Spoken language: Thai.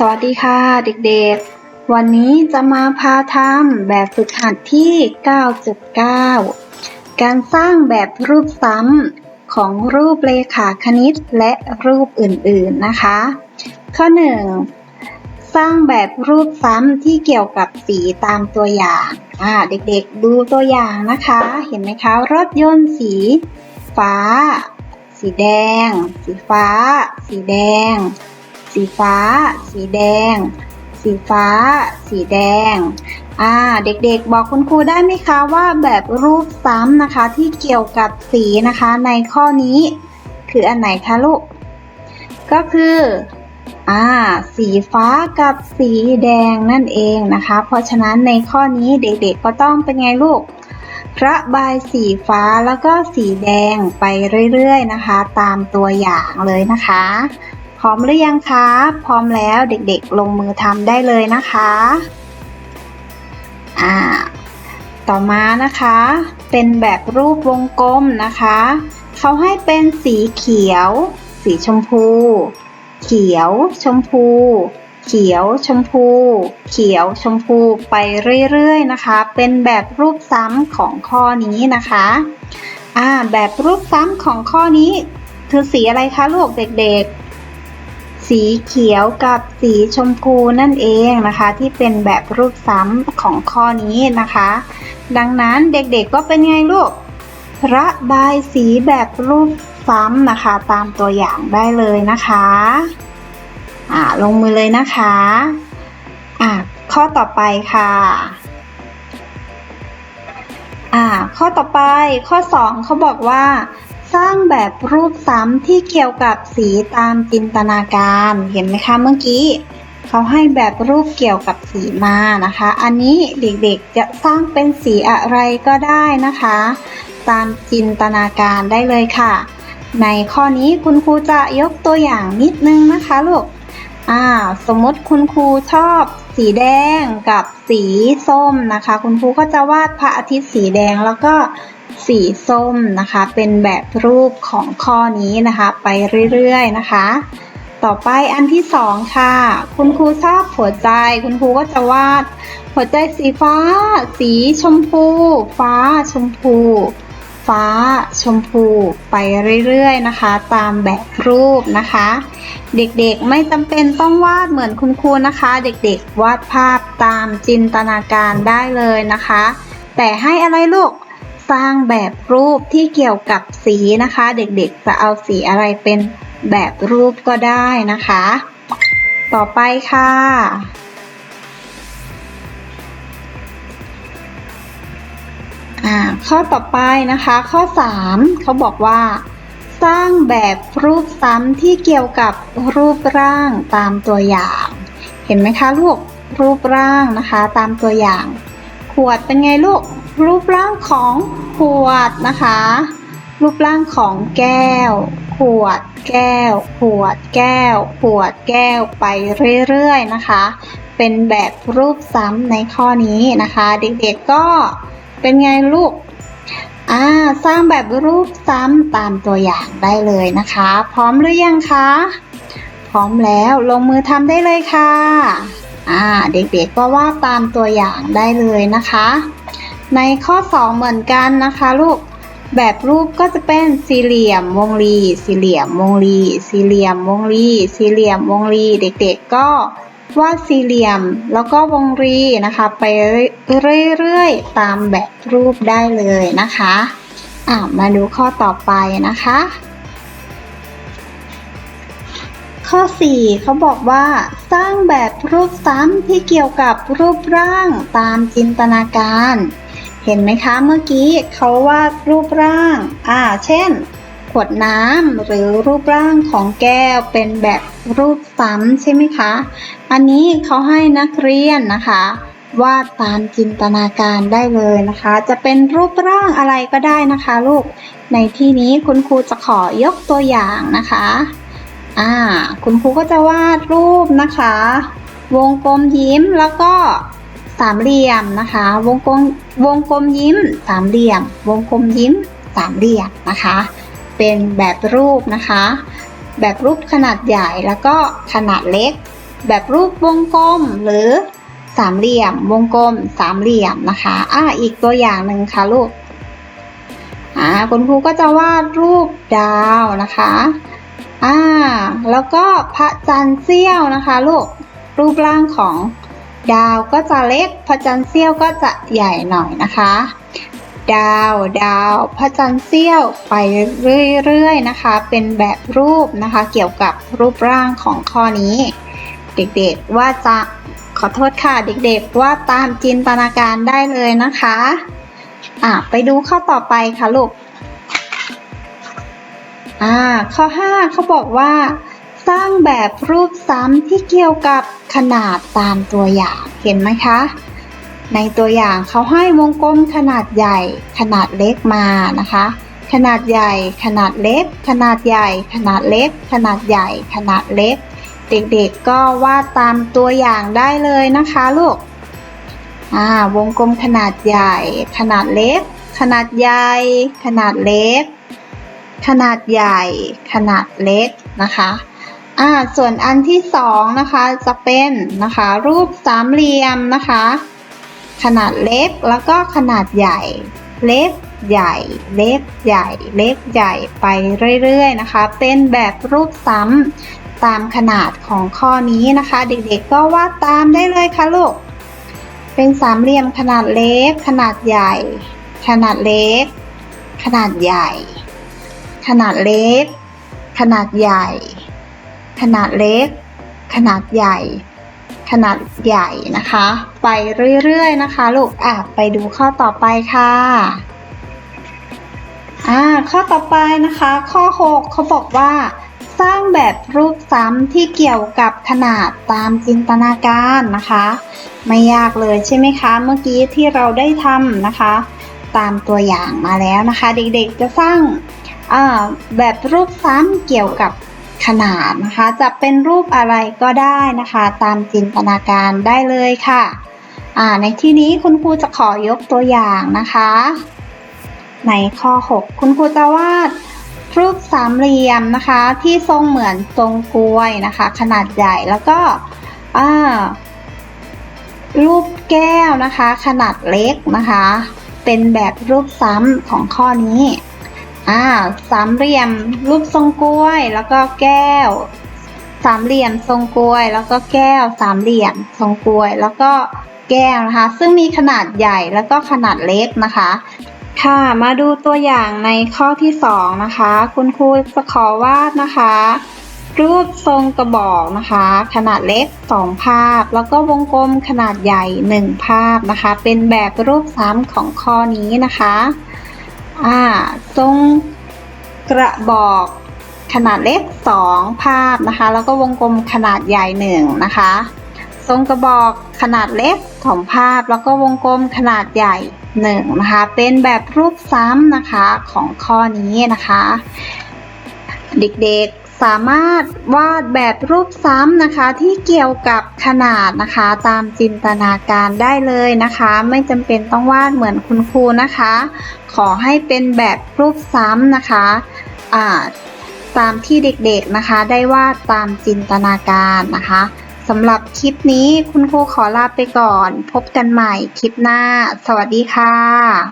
สวัสดีค่ะเด็กๆ วันนี้จะมาพาทำแบบฝึกหัดที่ 9.9 การสร้างแบบรูปซ้ำของรูปเลขาคณิตและรูปอื่นๆนะคะ ข้อ 1 สร้างแบบรูปซ้ำที่เกี่ยวกับสีตามตัวอย่างอ่าเด็กๆ ดูตัวอย่างนะคะ เห็นไหมคะ รถยนต์สี ฟ้า สีแดง สีฟ้า สีแดง สีฟ้า สีแดง สีฟ้า สีแดง อ่า เด็กๆ บอกคุณครูได้ไหมคะว่าแบบรูปซ้ำนะคะที่เกี่ยวกับสีนะคะในข้อนี้ คืออันไหนคะลูก ก็คือ อ่า สีฟ้ากับสีแดงนั่นเองนะคะ เพราะฉะนั้นในข้อนี้เด็กๆ ก็ต้องเป็นไงลูกระบายสีฟ้าแล้วก็สีแดงไปเรื่อยๆนะคะ ตามตัวอย่างเลยนะคะ พร้อมหรือยังคะพร้อมแล้วเด็กๆลงมือทำได้เลยนะคะอ่าต่อมานะคะ เป็นแบบรูปวงกลมนะคะ เขาให้เป็นสีเขียว สีชมพู เขียว ชมพู เขียว ชมพู เขียว ชมพูไปเรื่อยๆนะคะ เป็นแบบรูปซ้ำของข้อนี้นะคะอ่าแบบรูปซ้ำของข้อนี้คือสีอะไรคะลูกเด็กๆ สีเขียวกับสีชมพูนั่นเองนะคะ ที่เป็นแบบรูปซ้ำของข้อนี้นะคะ ดังนั้นเด็กๆก็เป็นไงลูกระบายสีแบบรูปซ้ำนะคะ ตามตัวอย่างได้เลยนะคะอ่าลงมือเลยนะคะอ่าข้อต่อไปค่ะอ่าข้อต่อไปข้อ 2เขาบอกว่า สร้างแบบรูปซ้ำที่เกี่ยวกับสีตามจินตนาการ เห็นไหมคะเมื่อกี้เขาให้แบบรูปเกี่ยวกับสีมานะคะ อันนี้เด็กๆจะสร้างเป็นสีอะไรก็ได้นะคะ ตามจินตนาการได้เลยค่ะ ในข้อนี้คุณครูจะยกตัวอย่างนิดนึงนะคะลูกอ่าสมมติคุณครูชอบสีแดงกับสีส้มนะคะ คุณครูก็จะวาดพระอาทิตย์สีแดงแล้วก็ สีส้มนะคะ เป็นแบบรูปของข้อนี้นะคะ ไปเรื่อยๆนะคะ ต่อไปอันที่สองค่ะ คุณครูชอบหัวใจ คุณครูก็จะวาด หัวใจสีฟ้า สีชมพู ฟ้าชมพู ฟ้าชมพู ไปเรื่อยๆนะคะ ตามแบบรูปนะคะ เด็กๆไม่จำเป็นต้องวาดเหมือนคุณครูนะคะ เด็กๆ วาดภาพตามจินตนาการได้เลยนะคะ แต่ให้อะไรลูก สร้างแบบรูปที่เกี่ยวกับสีนะคะ เด็กๆจะเอาสีอะไรเป็นแบบรูปก็ได้นะคะ ต่อไปค่ะ ข้อต่อไปนะคะ ข้อ 3 เขาบอกว่า สร้างแบบรูปซ้ำที่เกี่ยวกับรูปร่างตามตัวอย่าง เห็นไหมคะลูกรูปร่างนะคะ ตามตัวอย่าง ขวดเป็นไงลูก รูปร่างของขวดนะคะ รูปร่างของแก้ว ขวด แก้ว ขวด แก้ว ขวด แก้ว ไปเรื่อยๆนะคะ เป็นแบบรูปซ้ำในข้อนี้นะคะ เด็กๆก็เป็นไงลูกอ่าสร้างแบบรูปซ้ำตามตัวอย่างได้เลยนะคะ พร้อมหรือยังคะ พร้อมแล้วลงมือทำได้เลยค่ะอ่าเด็กๆก็วาดตามตัวอย่างได้เลยนะคะ ในข้อ 2 เหมือนกันนะคะลูก แบบรูปก็จะเป็นสี่เหลี่ยมวงรี สี่เหลี่ยมวงรี สี่เหลี่ยมวงรี สี่เหลี่ยมวงรี เด็กๆก็วาดสี่เหลี่ยมแล้วก็วงรีนะคะ ไปเรื่อยๆตามแบบรูปได้เลยนะคะอ่ามาดูข้อต่อไปนะคะ ข้อ 4เขาบอกว่า สร้างแบบรูปซ้ำที่เกี่ยวกับรูปร่างตามจินตนาการ เห็นไหมคะเมื่อกี้เขาวาดรูปร่าง อ่า เช่น ขวดน้ำหรือรูปร่างของแก้วเป็นแบบรูปซ้ำใช่ไหมคะ อันนี้เขาให้นักเรียนนะคะวาดตามจินตนาการได้เลยนะคะ จะเป็นรูปร่างอะไรก็ได้นะคะ ลูก ในที่นี้คุณครูจะขอยกตัวอย่างนะคะ อ่า คุณครูก็จะวาดรูปนะคะ วงกลมยิ้มแล้วก็ สามเหลี่ยมนะคะ วงกลมวงกลมยิ้ม สามเหลี่ยม วงกลมยิ้ม สามเหลี่ยมนะคะ เป็นแบบรูปนะคะ แบบรูปขนาดใหญ่แล้วก็ขนาดเล็ก แบบรูปวงกลมหรือสามเหลี่ยม วงกลม สามเหลี่ยมนะคะอ่าอีกตัวอย่างหนึ่งค่ะลูกอ่าคุณครูก็จะวาดรูปดาวนะคะอ่าแล้วก็พระจันทร์เสี้ยวนะคะลูกรูปร่างของ ดาวก็จะเล็กพระจันทร์เสี้ยวก็จะใหญ่หน่อยนะคะ ดาวดาวพระจันทร์เสี้ยวไปเรื่อยๆนะคะ เป็นแบบรูปนะคะเกี่ยวกับรูปร่างของข้อนี้ เด็กๆว่าจะขอโทษค่ะเด็กๆว่าตามจินตนาการได้เลยนะคะอะไปดูข้อต่อไปค่ะลูกอ่าข้อ 5เขาบอกว่า สร้างแบบรูปซ้ำที่เกี่ยวกับขนาดตามตัวอย่างเห็นไหมคะ ในตัวอย่างเขาให้วงกลมขนาดใหญ่ ขนาดเล็กมานะคะ ขนาดใหญ่ ขนาดเล็ก ขนาดใหญ่ ขนาดเล็ก ขนาดใหญ่ ขนาดเล็ก เด็กๆก็วาดตามตัวอย่างได้เลยนะคะลูกอ่าวงกลมขนาดใหญ่ ขนาดเล็ก ขนาดใหญ่ ขนาดเล็ก ขนาดใหญ่ ขนาดเล็กนะคะ อ่าส่วนอันที่สองนะคะจะเป็นนะคะรูปสามเหลี่ยมนะคะ ขนาดเล็กแล้วก็ขนาดใหญ่ เล็กใหญ่ เล็กใหญ่ เล็กใหญ่ไปเรื่อยๆนะคะ เป็นแบบรูปซ้ำตามขนาดของข้อนี้นะคะ เด็กๆก็วาดตามได้เลยค่ะลูก เป็นสามเหลี่ยมขนาดเล็ก ขนาดใหญ่ ขนาดเล็ก ขนาดใหญ่ ขนาดเล็ก ขนาดใหญ่ ขนาดเล็ก ขนาดใหญ่ ขนาดใหญ่นะคะ ไปเรื่อยๆนะคะ ลูกอะไปดูข้อต่อไปค่ะอ่าข้อต่อไปนะคะ ข้อ 6 เขาบอกว่า สร้างแบบรูปซ้ำที่เกี่ยวกับขนาดตามจินตนาการนะคะ ไม่ยากเลยใช่ไหมคะ เมื่อกี้ที่เราได้ทำนะคะ ตามตัวอย่างมาแล้วนะคะ เด็กๆจะสร้างอ่าแบบรูปซ้ำเกี่ยวกับ ขนาดนะคะ จะเป็นรูปอะไรก็ได้นะคะ ตามจินตนาการได้เลยค่ะอ่าในที่นี้คุณครูจะขอยกตัวอย่างนะคะ ในข้อ 6 คุณครูจะวาดรูปสามเหลี่ยมนะคะ ที่ทรงเหมือนทรงกลวยนะคะ ขนาดใหญ่แล้วก็รูปแก้วนะคะ ขนาดเล็กนะคะ เป็นแบบรูปซ้ำของข้อนี้ อ่าสามเหลี่ยมรูปทรงกล้วยแล้วก็แก้ว สามเหลี่ยมทรงกล้วย แล้วก็แก้ว สามเหลี่ยมทรงกล้วย แล้วก็แก้วนะคะ ซึ่งมีขนาดใหญ่แล้วก็ขนาดเล็กนะคะ ค่ะมาดูตัวอย่างในข้อที่สองนะคะ คุณครูจะขอวาดนะคะ รูปทรงกระบอกนะคะ ขนาดเล็ก 2 ภาพ แล้วก็วงกลมขนาดใหญ่ 1 ภาพนะคะ เป็นแบบรูปซ้ำของข้อนี้นะคะ อ่าทรงกระบอกขนาดเล็ก 2 ภาพนะคะ แล้วก็วงกลมขนาดใหญ่1นะคะ ทรงกระบอกขนาดเล็กสองภาพ แล้วก็วงกลมขนาดใหญ่หนึ่งนะคะ เป็นแบบรูปซ้ำนะคะของข้อนี้นะคะ เด็กๆ สามารถวาดแบบรูปซ้ำนะคะที่เกี่ยวกับขนาดนะคะตามจินตนาการได้เลยนะคะ ไม่จำเป็นต้องวาดเหมือนคุณครูนะคะ ขอให้เป็นแบบรูปซ้ำนะคะอ่าตามที่เด็กๆนะคะ ได้วาดตามจินตนาการนะคะสำหรับคลิปนี้คุณครูขอลาไปก่อน พบกันใหม่คลิปหน้า สวัสดีค่ะ